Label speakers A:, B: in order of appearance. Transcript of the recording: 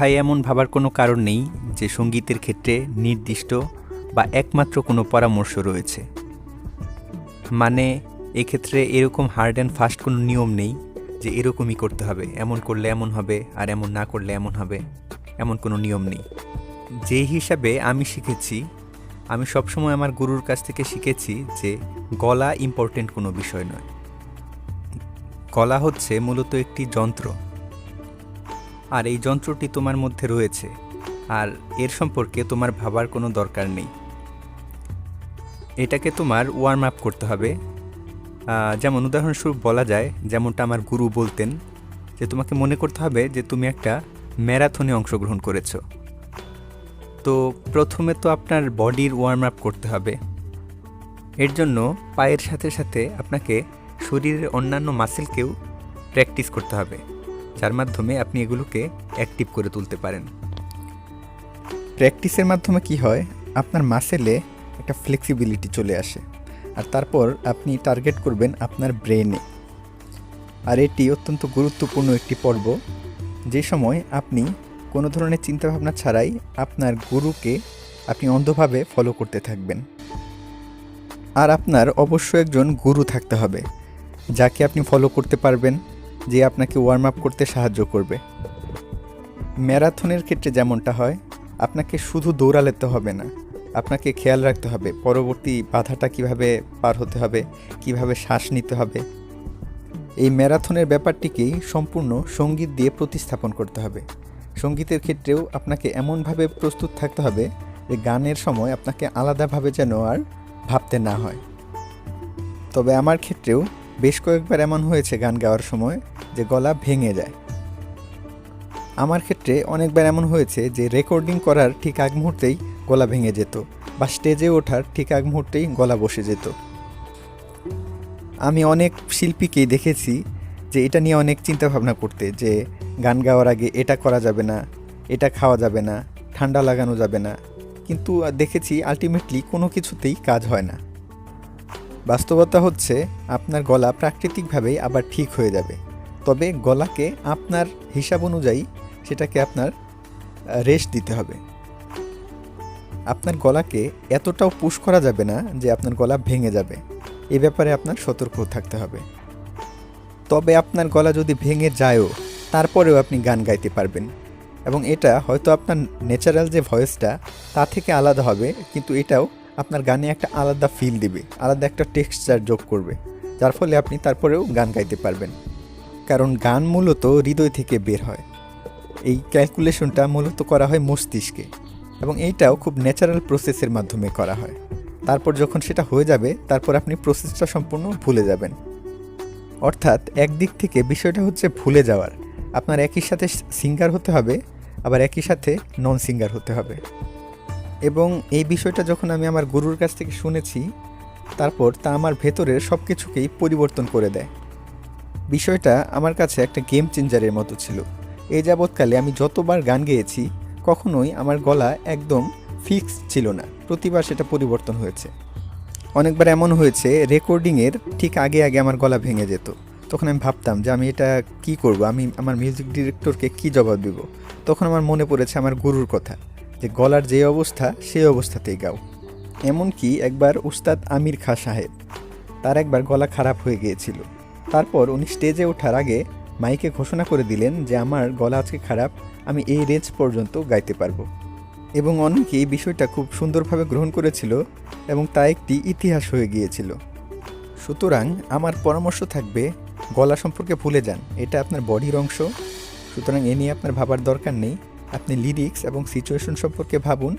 A: ভাই এমন ভাবার কোনো কারণ নেই যে সঙ্গীতের ক্ষেত্রে নির্দিষ্ট বা একমাত্র কোনো পরামর্শ রয়েছে। মানে এক্ষেত্রে এরকম হার্ড অ্যান্ড ফাস্ট কোনো নিয়ম নেই যে এরকমই করতে হবে, এমন করলে এমন হবে আর এমন না করলে এমন হবে, এমন কোনো নিয়ম নেই। যেই হিসাবে আমি শিখেছি, আমি সবসময় আমার গুরুর কাছ থেকে শিখেছি যে গলা ইম্পর্টেন্ট কোনো বিষয় নয়। গলা হচ্ছে মূলত একটি যন্ত্র। আর এই যন্ত্রটি তোমার মধ্যে রয়েছে, আর এর সম্পর্কে তোমার ভাবার কোনো দরকার নেই। এটাকে তোমার ওয়ার্ম আপ করতে হবে। যেমন উদাহরণস্বরূপ বলা যায়, যেমনটা আমার গুরু বলতেন, যে তোমাকে মনে করতে হবে যে তুমি একটা ম্যারাথনে অংশগ্রহণ করেছ। তো প্রথমে তো আপনার বডির ওয়ার্ম আপ করতে হবে। এর জন্য পায়ের সাথে সাথে আপনাকে শরীরের অন্যান্য মাসেলকেও প্র্যাকটিস করতে হবে। যার মাধ্যমে আপনি এগুলোকে অ্যাক্টিভ করে তুলতে পারেন।
B: প্র্যাকটিসের মাধ্যমে কি হয়, আপনার মাসেলে একটা ফ্লেক্সিবিলিটি চলে আসে। আর তারপর আপনি টার্গেট করবেন আপনার ব্রেনে আর এটি অত্যন্ত গুরুত্বপূর্ণ একটি পর্ব। যে সময় আপনি কোনো ধরনের চিন্তাভাবনা ছাড়াই আপনার গুরুকে আপনি অন্ধভাবে ফলো করতে থাকবেন। আর আপনার অবশ্যই একজন গুরু থাকতে হবে, যাকে আপনি ফলো করতে পারবেন। যে আপনাকে ওয়ার্ম আপ করতে সাহায্য করবে। ম্যারাথনের ক্ষেত্রে যেমনটা হয়, আপনাকে শুধু দৌড়ালে তো হবে না, আপনাকে খেয়াল রাখতে হবে পরবর্তী বাধাটা কীভাবে পার হতে হবে, কীভাবে শ্বাস নিতে হবে। এই ম্যারাথনের ব্যাপারটিকেই সম্পূর্ণ সংগীত দিয়ে প্রতিস্থাপন করতে হবে। সঙ্গীতের ক্ষেত্রেও আপনাকে এমনভাবে প্রস্তুত থাকতে হবে যে গানের সময় আপনাকে আলাদাভাবে যেন আর ভাবতে না হয়। তবে আমার ক্ষেত্রেও বেশ কয়েকবার এমন হয়েছে গান গাওয়ার সময় যে গলা ভেঙে যায়। আমার ক্ষেত্রে অনেকবার এমন হয়েছে যে রেকর্ডিং করার ঠিক আগ মুহূর্তেই গলা ভেঙে যেত বা স্টেজে ওঠার ঠিক আগ মুহূর্তেই গলা বসে যেত। আমি অনেক শিল্পীকেই দেখেছি যে এটা নিয়ে অনেক চিন্তা ভাবনা করতে যে গান গাওয়ার আগে এটা করা যাবে না, এটা খাওয়া যাবে না, ঠান্ডা লাগানো যাবে না। কিন্তু দেখেছি আলটিমেটলি কোনো কিছুতেই কাজ হয় না। বাস্তবতা হচ্ছে আপনার গলা প্রাকৃতিকভাবেই আবার ঠিক হয়ে যাবে। তবে গলাকে আপনার হিসাব অনুযায়ী সেটাকে আপনার রেস্ট দিতে হবে। আপনার গলাকে এতটাও পুশ করা যাবে না যে আপনার গলা ভেঙে যাবে। এ ব্যাপারে আপনার সতর্ক থাকতে হবে। তবে আপনার গলা যদি ভেঙে যায়ও, তারপরেও আপনি গান গাইতে পারবেন। এবং এটা হয়তো আপনার ন্যাচারাল যে ভয়েসটা, তা থেকে আলাদা হবে, কিন্তু এটাও আপনার গানে একটা আলাদা ফিল দিবে, আলাদা একটা টেক্সচার যোগ করবে। যার ফলে আপনি তারপরেও গান গাইতে পারবেন। কারণ গান মূলত হৃদয় থেকে বের হয়। এই ক্যালকুলেশনটা মূলত করা হয় মস্তিষ্কে এবং এইটাও খুব ন্যাচারাল প্রসেসের মাধ্যমে করা হয়। তারপর যখন সেটা হয়ে যাবে, তারপর আপনি প্রসেসটা সম্পূর্ণ ভুলে যাবেন। অর্থাৎ একদিক থেকে বিষয়টা হচ্ছে ভুলে যাওয়ার। আপনার একই সাথে সিঙ্গার হতে হবে, আবার একই সাথে নন সিঙ্গার হতে হবে। এবং এই বিষয়টা যখন আমি আমার গুরুর কাছ থেকে শুনেছি, তারপর তা আমার ভেতরের সব কিছুকেই পরিবর্তন করে দেয়। বিষয়টা আমার কাছে একটা গেম চেঞ্জারের মতো ছিল। এই যাবৎকালে আমি যতবার গান গেয়েছি, কখনোই আমার গলা একদম ফিক্স ছিল না। প্রতিবার সেটা পরিবর্তন হয়েছে। অনেকবার এমন হয়েছে রেকর্ডিংয়ের ঠিক আগে আগে আমার গলা ভেঙে যেত। তখন আমি ভাবতাম যে আমি এটা কি করব? আমি আমার মিউজিক ডিরেক্টরকে কি জবাব দেব? তখন আমার মনে পড়েছে আমার গুরুর কথা, যে গলার যে অবস্থা, সেই অবস্থাতেই গাও। এমনকি একবার উস্তাদ আমির খা সাহেব, তার একবার গলা খারাপ হয়ে গিয়েছিল। তারপর উনি স্টেজে ওঠার আগে মাইকে ঘোষণা করে দিলেন যে আমার গলা আজকে খারাপ, আমি এই রেঞ্জ পর্যন্ত গাইতে পারব। এবং অনেকে এই বিষয়টা খুব সুন্দরভাবে গ্রহণ করেছিল এবং তা একটি ইতিহাস হয়ে গিয়েছিল। সুতরাং আমার পরামর্শ থাকবে, গলা সম্পর্কে ভুলে যান, এটা আপনার বডির অংশ। সুতরাং এ নিয়ে আপনার ভাবার দরকার নেই, আপনি লিরিক্স এবং সিচুয়েশন সম্পর্কে ভাবুন